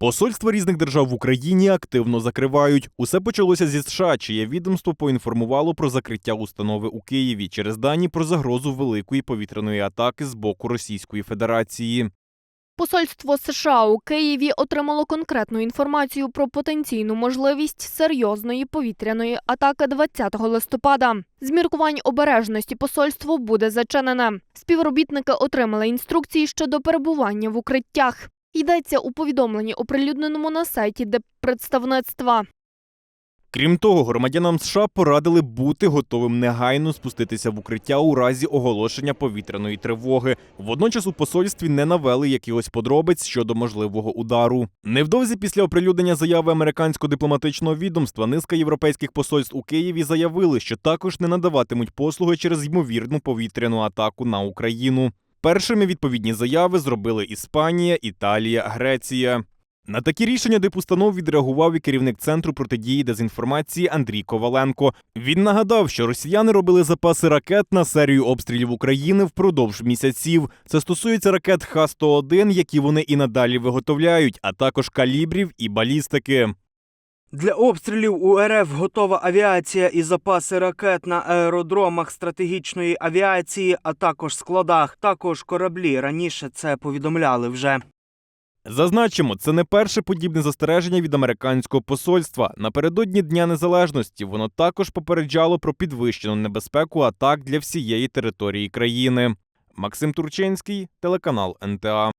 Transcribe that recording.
Посольства різних держав в Україні активно закривають. Усе почалося зі США, чиє відомство поінформувало про закриття установи у Києві через дані про загрозу великої повітряної атаки з боку Російської Федерації. Посольство США у Києві отримало конкретну інформацію про потенційну можливість серйозної повітряної атаки 20 листопада. З міркувань обережності посольство буде зачинене. Співробітники отримали інструкції щодо перебування в укриттях. Йдеться у повідомленні, оприлюдненому на сайті депредставництва. Крім того, громадянам США порадили бути готовим негайно спуститися в укриття у разі оголошення повітряної тривоги. Водночас у посольстві не навели якихось подробиць щодо можливого удару. Невдовзі після оприлюднення заяви американського дипломатичного відомства низка європейських посольств у Києві заявили, що також не надаватимуть послуги через ймовірну повітряну атаку на Україну. Першими відповідні заяви зробили Іспанія, Італія, Греція. На такі рішення дипустанов відреагував і керівник центру протидії дезінформації Андрій Коваленко. Він нагадав, що росіяни робили запаси ракет на серію обстрілів України впродовж місяців. Це стосується ракет Х-101, які вони і надалі виготовляють, а також калібрів і балістики. Для обстрілів у РФ готова авіація і запаси ракет на аеродромах стратегічної авіації, а також складах. Також кораблі раніше це повідомляли вже. Зазначимо, це не перше подібне застереження від американського посольства. Напередодні Дня Незалежності воно також попереджало про підвищену небезпеку атак для всієї території країни. Максим Турчинський, телеканал НТА.